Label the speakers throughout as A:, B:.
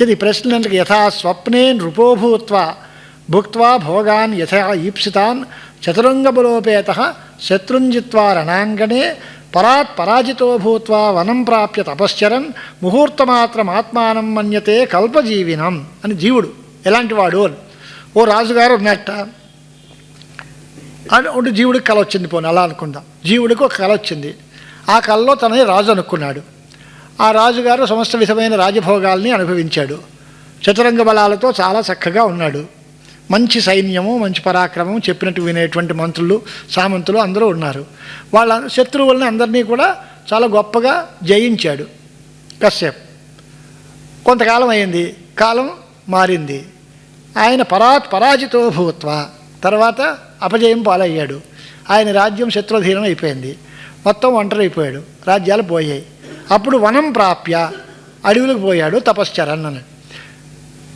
A: ఇది ప్రశ్నలకు యథా స్వప్నే నృపోభూత్వ భుక్వా భోగాన్ యథా ఈప్సితాన్ చతురంగబలోపేత శత్రుంజిత్వా రణాంగణే పరాత్ పరాజితో భూత్వా వనం ప్రాప్య తపశ్చరన్ ముహూర్తమాత్రమాత్మానం మన్యతే కల్పజీవినం అని జీవుడు. ఎలాంటి వాడు అని. ఓ రాజుగారు ఉన్నట్ట అని ఒకటి జీవుడికి కళ వచ్చింది పోనీ అలా అనుకుందాం. జీవుడికి ఒక కళ వచ్చింది. ఆ కళలో తనని రాజు అనుకున్నాడు. ఆ రాజుగారు సమస్త విధమైన రాజభోగాల్ని అనుభవించాడు. చతురంగ బలాలతో చాలా చక్కగా ఉన్నాడు. మంచి సైన్యము మంచి పరాక్రమం చెప్పినట్టు వినేటువంటి మంత్రులు సామంతులు అందరూ ఉన్నారు. వాళ్ళ శత్రువుల్ని అందరినీ కూడా చాలా గొప్పగా జయించాడు. కశ్యప్. కొంతకాలం అయింది. కాలం మారింది. ఆయన పరాత్ పరాజితో భూత్వ. తర్వాత అపజయం పాలయ్యాడు. ఆయన రాజ్యం శత్రుధీనం అయిపోయింది. మొత్తం ఒంటరైపోయాడు. రాజ్యాలు పోయాయి. అప్పుడు వనం ప్రాప్య అడవులకు పోయాడు తపశ్చరన్ అని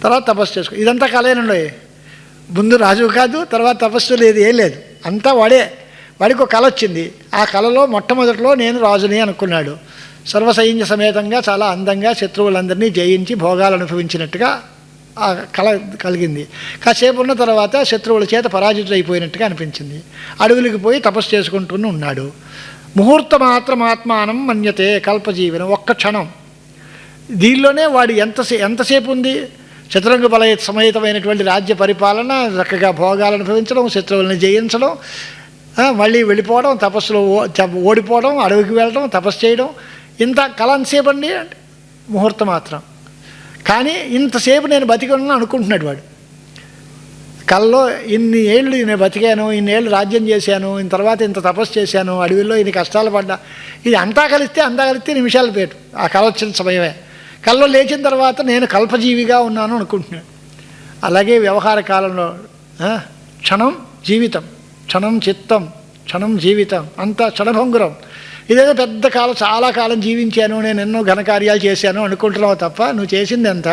A: తర్వాత తపస్సు చేసుకో ఇదంతా కలయనండి ముందు రాజు కాదు తర్వాత తపస్సు లేదు ఏం లేదు. అంతా వాడే వాడికి ఒక కళ వచ్చింది. ఆ కళలో మొట్టమొదటిలో నేను రాజుని అనుకున్నాడు. సర్వసైన్య సమేతంగా చాలా అందంగా శత్రువులందరినీ జయించి భోగాలు అనుభవించినట్టుగా ఆ కళ కలిగింది. కాసేపు ఉన్న తర్వాత శత్రువుల చేత పరాజితులైపోయినట్టుగా అనిపించింది. అడవులకు పోయి తపస్సు చేసుకుంటూ ఉన్నాడు. ముహూర్త మాత్రం ఆత్మానం మన్యతే కల్పజీవనం ఒక్క క్షణం. దీనిలోనే వాడు ఎంతసే ఎంతసేపు ఉంది చతురంగ బల సమేతమైనటువంటి రాజ్య పరిపాలన చక్కగా భోగాలు అనుభవించడం శత్రువులను జయించడం మళ్ళీ వెళ్ళిపోవడం తపస్సులో ఓడిపోవడం అడవికి వెళ్ళడం తపస్సు చేయడం. ఇంత కళ ఎంతసేపు ముహూర్తం మాత్రం కానీ ఇంతసేపు నేను బతికి ఉన్నాను అనుకుంటున్నాడు వాడు. కళ్ళలో ఇన్ని ఏళ్ళు నేను బతికాను ఇన్నేళ్ళు రాజ్యం చేశాను ఇన్ తర్వాత ఇంత తపస్సు చేశాను అడవిలో ఇన్ని కష్టాలు పడ్డా. ఇది అంతా కలిస్తే అంతా కలిస్తే నిమిషాల పేరు. ఆ కళ వచ్చిన సమయమే. కల్లో లేచిన తర్వాత నేను కల్పజీవిగా ఉన్నాను అనుకుంటున్నాను అలాగే వ్యవహార కాలంలో క్షణం జీవితం క్షణం చిత్తం క్షణం జీవితం అంతా క్షణభంగురం. ఇదేదో పెద్ద కాలం చాలా కాలం జీవించాను నేను ఎన్నో ఘనకార్యాలు చేశాను అనుకుంటున్నావు తప్ప నువ్వు చేసింది ఎంత?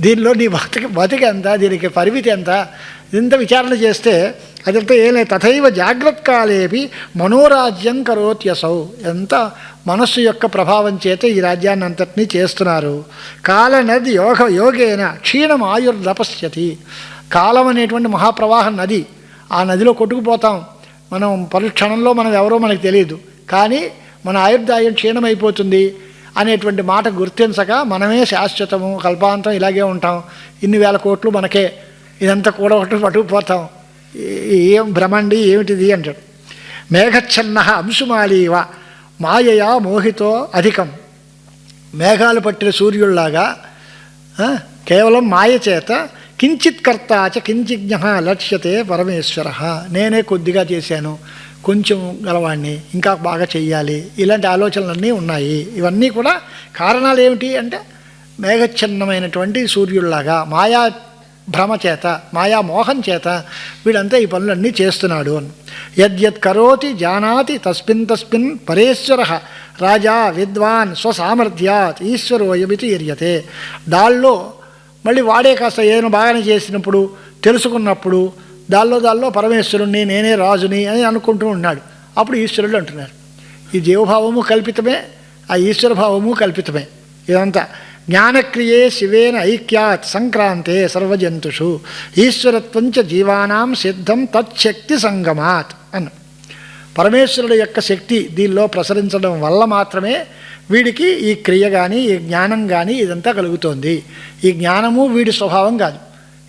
A: దీనిలో నీ బతికి బతికి ఎంత దీనికి పరిమితి ఎంత? ఇంత విచారణ చేస్తే అదంతా ఏం లేదు తథైవ జాగ్రత్కాలేపి మనోరాజ్యం కరోత్యసౌ ఎంత మనస్సు యొక్క ప్రభావం చేత ఈ రాజ్యాన్ని అంతటినీ చేస్తున్నారు. కాలనది యోగ యోగేన క్షీణం ఆయుర్లపశ్యతి కాలం అనేటువంటి మహాప్రవాహం నది. ఆ నదిలో కొట్టుకుపోతాం. మనం పరుక్షణంలో మనం ఎవరో మనకు తెలియదు కానీ మన ఆయుర్దాయం క్షీణమైపోతుంది. అనేటువంటి మాట గుర్తించక మనమే శాశ్వతము కల్పాంతం ఇలాగే ఉంటాం. ఇన్ని వేల కోట్లు మనకే. ఇదంతా కూడా ఒకటి పట్టుకుపోతాం. ఏం భ్రమండి ఏమిటిది అంటాడు. మేఘచ్ఛన్న అంశుమాలీవ మాయయా మోహితో అధికం. మేఘాలు పట్టిన సూర్యుల్లాగా కేవలం మాయ చేత కించిత్ కర్తాచ కించిజ్ఞ లక్ష్యతే పరమేశ్వర. నేనే కొద్దిగా చేశాను. కొంచెం గలవాణ్ణి ఇంకా బాగా చెయ్యాలి. ఇలాంటి ఆలోచనలన్నీ ఉన్నాయి. ఇవన్నీ కూడా కారణాలు ఏమిటి అంటే మేఘచ్ఛన్నమైనటువంటి సూర్యుల్లాగా మాయా భ్రమ చేత మాయా మోహం చేత వీడంతా ఈ పనులన్నీ చేస్తున్నాడు అని. యద్యత్ కరోతి జానాతి తస్మిన్ తస్మిన్ పరేశ్వర రాజా విద్వాన్ స్వసామర్థ్యాత్ ఈశ్వరోయమితి ఎరియతే దాల్లో మళ్ళీ వాడే కాస్త ఏదైనా బాగానే చేసినప్పుడు తెలుసుకున్నప్పుడు దాల్లో దాల్లో పరమేశ్వరుణ్ణి నేనే రాజుని అని అనుకుంటూ ఉన్నాడు. అప్పుడు ఈశ్వరుడు అంటున్నారు ఈ జీవభావము కల్పితమే ఆ ఈశ్వర భావము కల్పితమే. ఇదంతా జ్ఞానక్రియే శివేన ఐక్యాత్ సంక్రాంతే సర్వజంతుషు ఈశ్వరత్వంచ జీవానాం సిద్ధం తచ్చక్తి సంగమాత్ అన్న. పరమేశ్వరుడు యొక్క శక్తి దీనిలో ప్రసరించడం వల్ల మాత్రమే వీడికి ఈ క్రియ కానీ ఈ జ్ఞానం కానీ ఇదంతా కలుగుతోంది. ఈ జ్ఞానము వీడి స్వభావం కాదు.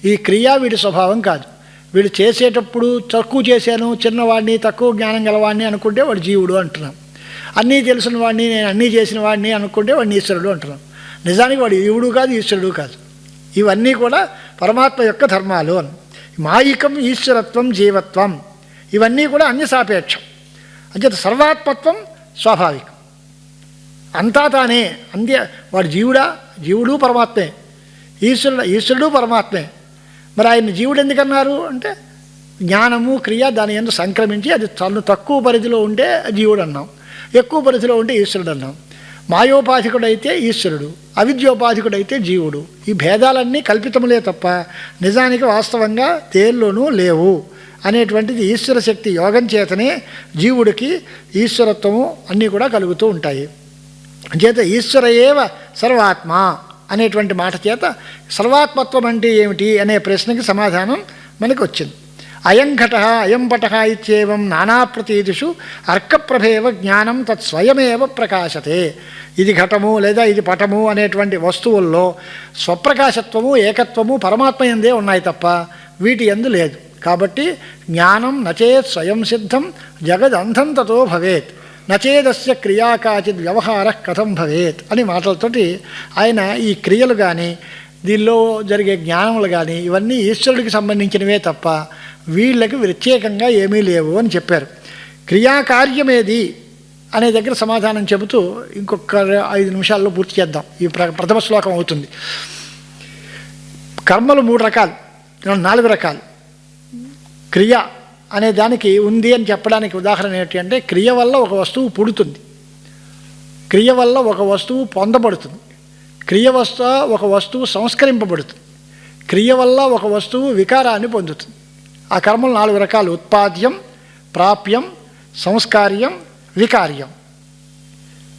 A: ఈ క్రియ వీడి స్వభావం కాదు. వీడు చేసేటప్పుడు తక్కువ చేశాను చిన్నవాడిని తక్కువ జ్ఞానం గలవాడిని అనుకుంటే వాడు జీవుడు అంటున్నాం. అన్నీ తెలిసిన వాడిని నేను అన్నీ చేసిన వాడిని అనుకుంటే వాడిని ఈశ్వరుడు అంటున్నాం. నిజానికి వాడు జీవుడు కాదు ఈశ్వరుడు కాదు. ఇవన్నీ కూడా పరమాత్మ యొక్క ధర్మాలు అని. మాయికం ఈశ్వరత్వం జీవత్వం. ఇవన్నీ కూడా అన్ని సాపేక్షం. అంచేత సర్వాత్మత్వం స్వాభావికం. అంతా తానే. అంతే. వాడు జీవుడా? జీవుడు పరమాత్మే. ఈశ్వరుడు? ఈశ్వరుడు పరమాత్మే. మరి ఆయన జీవుడు ఎందుకన్నారు అంటే జ్ఞానము క్రియ దాని ఎందు సంక్రమించి అది తను తక్కువ పరిధిలో ఉంటే జీవుడు అన్నాం. ఎక్కువ పరిధిలో ఉంటే ఈశ్వరుడు అన్నాం. మాయోపాధికుడైతే ఈశ్వరుడు అవిద్యోపాధికుడైతే జీవుడు. ఈ భేదాలన్నీ కల్పితములే తప్ప నిజానికి వాస్తవంగా తేల్లోనూ లేవు. అనేటువంటిది ఈశ్వర శక్తి యోగం చేతనే జీవుడికి ఈశ్వరత్వము అన్నీ కూడా కలుగుతూ ఉంటాయి. చేత ఈశ్వర ఏవ సర్వాత్మ అనేటువంటి మాట చేత సర్వాత్మత్వం అంటే ఏమిటి అనే ప్రశ్నకి సమాధానం మనకు వచ్చింది అయం ఘట అయం పట ఇత్యేవం నానా ప్రతీతిషు అర్కప్రభేవ జ్ఞానం తత్ స్వయమేవ ప్రకాశతే. ఇది ఘటము లేదా ఇది పటము అనేటువంటి వస్తువుల్లో స్వప్రకాశత్వము ఏకత్వము పరమాత్మ ఎందే ఉన్నాయి తప్ప వీటి ఎందు లేదు. కాబట్టి జ్ఞానం నచేత్ స్వయం సిద్ధం జగదంధం తతో భవేత్. నచేదస్య క్రియా కాచిత్ వ్యవహార కథం భవేత్ అని మాటలతోటి ఆయన ఈ క్రియలు కానీ దీనిలో జరిగే జ్ఞానములు కానీ ఇవన్నీ ఈశ్వరుడికి సంబంధించినవే తప్ప వీళ్ళకి ప్రత్యేకంగా ఏమీ లేవు అని చెప్పారు. క్రియాకార్యమేది అనే దగ్గర సమాధానం చెబుతూ ఇంకొక ఐదు నిమిషాల్లో పూర్తి చేద్దాం. ఈ ప్ర ప్రథమ శ్లోకం అవుతుంది. కర్మలు మూడు రకాలు నాలుగు రకాలు. క్రియ అనే దానికి ఉంది అని చెప్పడానికి ఉదాహరణ ఏంటి అంటే క్రియ వల్ల ఒక వస్తువు పుడుతుంది. క్రియ వల్ల ఒక వస్తువు పొందబడుతుంది. క్రియ వస్త ఒక వస్తువు సంస్కరింపబడుతుంది. క్రియ వల్ల ఒక వస్తువు వికారాన్ని పొందుతుంది. ఆ కర్మలు నాలుగు రకాలు. ఉత్పాద్యం ప్రాప్యం సంస్కార్యం వికార్యం.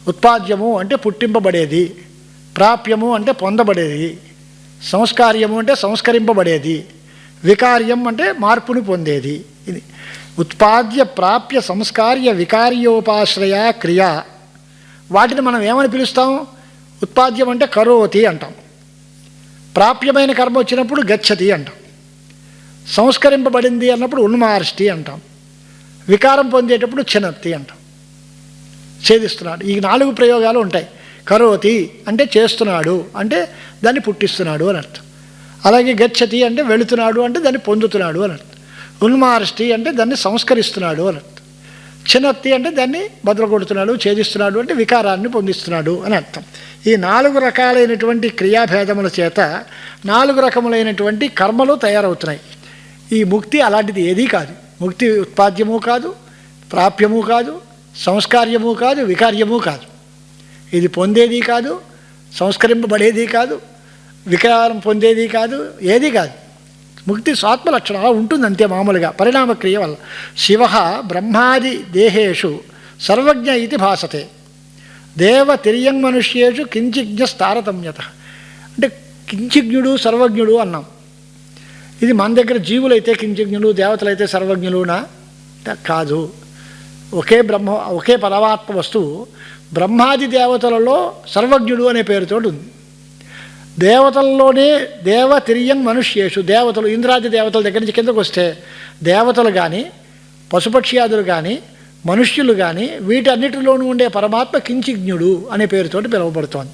A: ఉత్పాద్యము అంటే పుట్టింపబడేది. ప్రాప్యము అంటే పొందబడేది. సంస్కార్యము అంటే సంస్కరింపబడేది. వికార్యం అంటే మార్పును పొందేది. ఇది. ఉత్పాద్య ప్రాప్య సంస్కార్య వికార్యోపాశ్రయ క్రియ. వాటిని మనం ఏమని పిలుస్తాం? ఉత్పాద్యం అంటే కరోతి అంటాం. ప్రాప్యమైన కర్మ వచ్చినప్పుడు గచ్చతి అంటాం. సంస్కరింపబడింది అన్నప్పుడు ఉన్మార్ష్టి అంటాం. వికారం పొందేటప్పుడు చినత్తి అంటాం. ఛేదిస్తున్నాడు. ఈ నాలుగు ప్రయోగాలు ఉంటాయి. కరోతి అంటే చేస్తున్నాడు అంటే దాన్ని పుట్టిస్తున్నాడు అని అర్థం. అలాగే గచ్చతి అంటే వెళుతున్నాడు అంటే దాన్ని పొందుతున్నాడు అని అర్థం. ఉన్మార్ష్టి అంటే దాన్ని సంస్కరిస్తున్నాడు అని అర్థం. చినత్తి అంటే దాన్ని బదులగొడుతున్నాడు ఛేదిస్తున్నాడు అంటే వికారాన్ని పొందిస్తున్నాడు అని అర్థం. ఈ నాలుగు రకాలైనటువంటి క్రియాభేదముల చేత నాలుగు రకములైనటువంటి కర్మలు తయారవుతున్నాయి. ఈ ముక్తి అలాంటిది ఏదీ కాదు. ముక్తి ఉత్పాద్యము కాదు ప్రాప్యము కాదు సంస్కార్యము కాదు వికార్యము కాదు. ఇది పొందేది కాదు సంస్కరింపబడేది కాదు వికారం పొందేది కాదు ఏది కాదు. ముక్తి స్వాత్మ లక్షణం ఉంటుంది అంతే మామూలుగా. పరిణామక్రియ వల్ల. శివ బ్రహ్మాది దేహేషు సర్వజ్ఞ ఇది భాసతే. దేవ తిరియం మనుష్యేషు కించిజ్ఞ తారతమ్యత అంటే కించిజ్ఞుడు సర్వజ్ఞుడు అన్నాం. ఇది మన దగ్గర జీవులైతే కించిజ్ఞులు దేవతలైతే సర్వజ్ఞులునా? కాదు. ఒకే బ్రహ్మ ఒకే పరమాత్మ వస్తువు బ్రహ్మాది దేవతలలో సర్వజ్ఞుడు అనే పేరుతో ఉంది. దేవతల్లోనే దేవ తిరియం మనుష్యేషు. దేవతలు ఇంద్రాది దేవతల దగ్గర నుంచి కిందకు వస్తే దేవతలు కానీ పశుపక్ష్యాదులు కానీ మనుష్యులు కానీ వీటన్నిటిలోనూ ఉండే పరమాత్మ కించిజ్ఞుడు అనే పేరుతోటి పిలువబడుతోంది.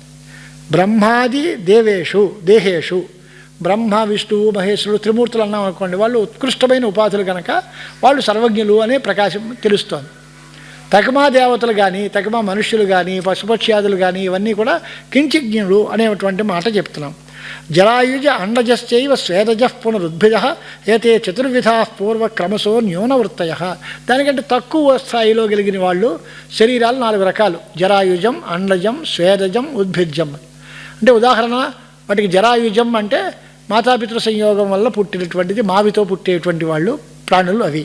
A: బ్రహ్మాది దేవేషు దేహేషు. బ్రహ్మ విష్ణువు మహేశ్వరుడు త్రిమూర్తులు అన్నాం అనుకోండి వాళ్ళు ఉత్కృష్టమైన ఉపాధులు కనుక వాళ్ళు సర్వజ్ఞులు అనే ప్రకాశం తెలుస్తోంది. తగమా దేవతలు కానీ తగమా మనుష్యులు కానీ పశుపక్ష్యాదులు కానీ ఇవన్నీ కూడా కించిజ్ఞులు అనేటువంటి మాట చెప్తున్నాం. జరాయుజ అండజశ్చైవ స్వేదజ పునరుద్భిద ఏతే చతుర్విధా పూర్వ క్రమశో న్యూనవృత్తయ. దానికంటే తక్కువ స్థాయిలో కలిగిన వాళ్ళు శరీరాలు నాలుగు రకాలు జరాయుజం అండజం స్వేదజం ఉద్భిజం అంటే ఉదాహరణ వాటికి జరాయుజం అంటే మాతాపితృ సంయోగం వల్ల పుట్టినటువంటిది మావితో పుట్టేటువంటి వాళ్ళు ప్రాణులు అవి.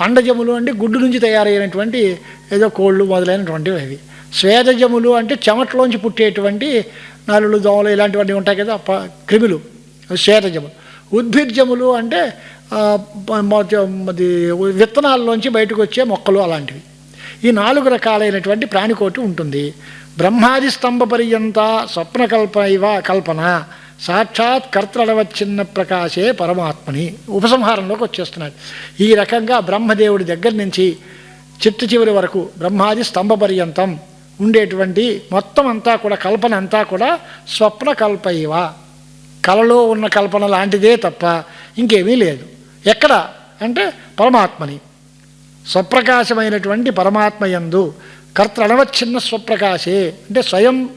A: అండజములు అంటే గుడ్డు నుంచి తయారైనటువంటి ఏదో కోళ్ళు మొదలైనటువంటివి అవి. స్వేదజములు అంటే చెమట్లోంచి పుట్టేటువంటి నలులు దోమలు ఇలాంటివన్నీ ఉంటాయి కదా క్రిములు. స్వేదజములు. ఉద్భిర్జములు అంటే విత్తనాల్లోంచి బయటకు వచ్చే మొక్కలు అలాంటివి. ఈ నాలుగు రకాలైనటువంటి ప్రాణికోటి ఉంటుంది. బ్రహ్మాది స్తంభ పర్యంత స్వప్నకల్ప ఇవ కల్పన. సాక్షాత్ కర్తడవచ్చిన్న ప్రకాశే పరమాత్మని ఉపసంహారంలోకి వచ్చేస్తున్నాడు. ఈ రకంగా బ్రహ్మదేవుడి దగ్గర నుంచి చిట్టు చివరి వరకు బ్రహ్మాది స్తంభ పర్యంతం ఉండేటువంటి మొత్తం అంతా కూడా కల్పన అంతా కూడా స్వప్న కల్ప కలలో ఉన్న కల్పన లాంటిదే తప్ప ఇంకేమీ లేదు. ఎక్కడ? అంటే పరమాత్మని. స్వప్రకాశమైనటువంటి పరమాత్మయందు కర్తృణవచ్ఛిన్న స్వప్రకాశే అంటే స్వయం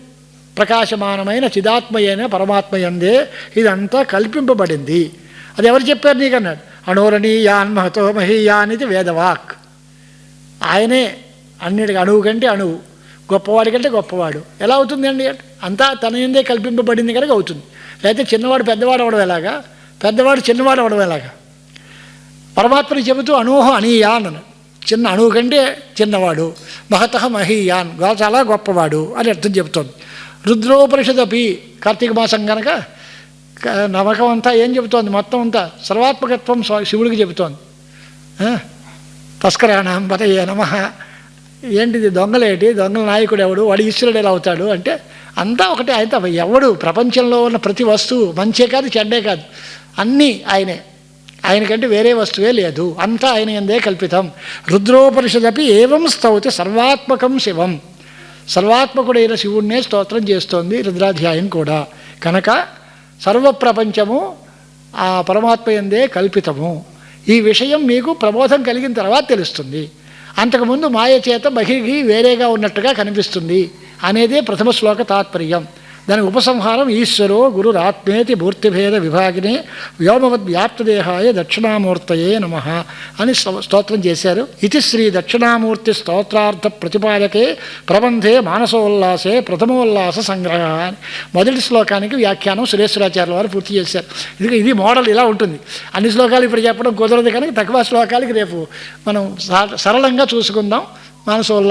A: ప్రకాశమానమైన చిదాత్మయైన పరమాత్మయందే ఇదంతా కల్పింపబడింది. అది ఎవరు చెప్పారు నీకన్నాడు? అణోరణీయాన్ మహతో మహీయాన్ ఇది వేదవాక్. ఆయనే అన్నిటికి అణువు కంటే అణువు. గొప్పవాడి కంటే గొప్పవాడు. ఎలా అవుతుంది అండి? అంతా తన ఎందే కల్పింపబడింది కనుక అవుతుంది. లేకపోతే చిన్నవాడు పెద్దవాడు అవడం ఎలాగా? పెద్దవాడు చిన్నవాడు అవడం ఎలాగా? పరమాత్మని చెబుతూ అనూహ అనీయాన్ అని చిన్న అణువు కంటే చిన్నవాడు. మహత మహీయాన్. చాలా గొప్పవాడు అని అర్థం చెబుతోంది. రుద్రోపనిషదపి కార్తీక మాసం కనుక నమ్మకం అంతా ఏం చెబుతోంది? మొత్తం అంతా సర్వాత్మకత్వం శివుడికి చెబుతోంది. ఆ? తస్కరాణం పతయే నమ. ఏంటిది? దొంగలేటి దొంగల నాయకుడు ఎవడు? వాడు ఈశ్వరుడు ఎలా అవుతాడు? అంటే అంతా ఒకటే ఆయన ఎవడు? ప్రపంచంలో ఉన్న ప్రతి వస్తువు మంచే కాదు చెడ్డే కాదు. అన్నీ ఆయనే. ఆయనకంటే వేరే వస్తువే లేదు. అంతా ఆయన ఎందే కల్పితం. రుద్రోపనిషదపి ఏవం స్తౌతి సర్వాత్మకం శివం. సర్వాత్మకుడైన శివుణ్ణే స్తోత్రం చేస్తోంది రుద్రాధ్యాయం కూడా. కనుక సర్వప్రపంచము ఆ పరమాత్మ ఎందే కల్పితము. ఈ విషయం మీకు ప్రబోధం కలిగిన తర్వాత తెలుస్తుంది. అంతకుముందు మాయ చేత బహిర్గి వేరేగా ఉన్నట్టుగా కనిపిస్తుంది అనేదే ప్రథమ శ్లోక తాత్పర్యం. దాని ఉపసంహారం ఈశ్వరో గురురాత్మేతి మూర్తిభేద విభాగినే వ్యోమవద్ వ్యాప్తదేహాయ దక్షిణామూర్తయే నమ అని స్తోత్రం చేశారు. ఇది శ్రీ దక్షిణామూర్తి స్తోత్రార్థ ప్రతిపాదకే ప్రబంధే మానసోల్లాసే ప్రథమోల్లాస సంగ్రహ అని మొదటి శ్లోకానికి వ్యాఖ్యానం సురేశ్వరాచార్య వారు పూర్తి చేశారు. ఇది ఇది మోడల్ ఇలా ఉంటుంది. అన్ని శ్లోకాలు ఇప్పుడు చెప్పడం కుదరదు కనుక తక్కువ శ్లోకాలకి రేపు మనం స- సరళంగా చూసుకుందాం. మానసోల్లాస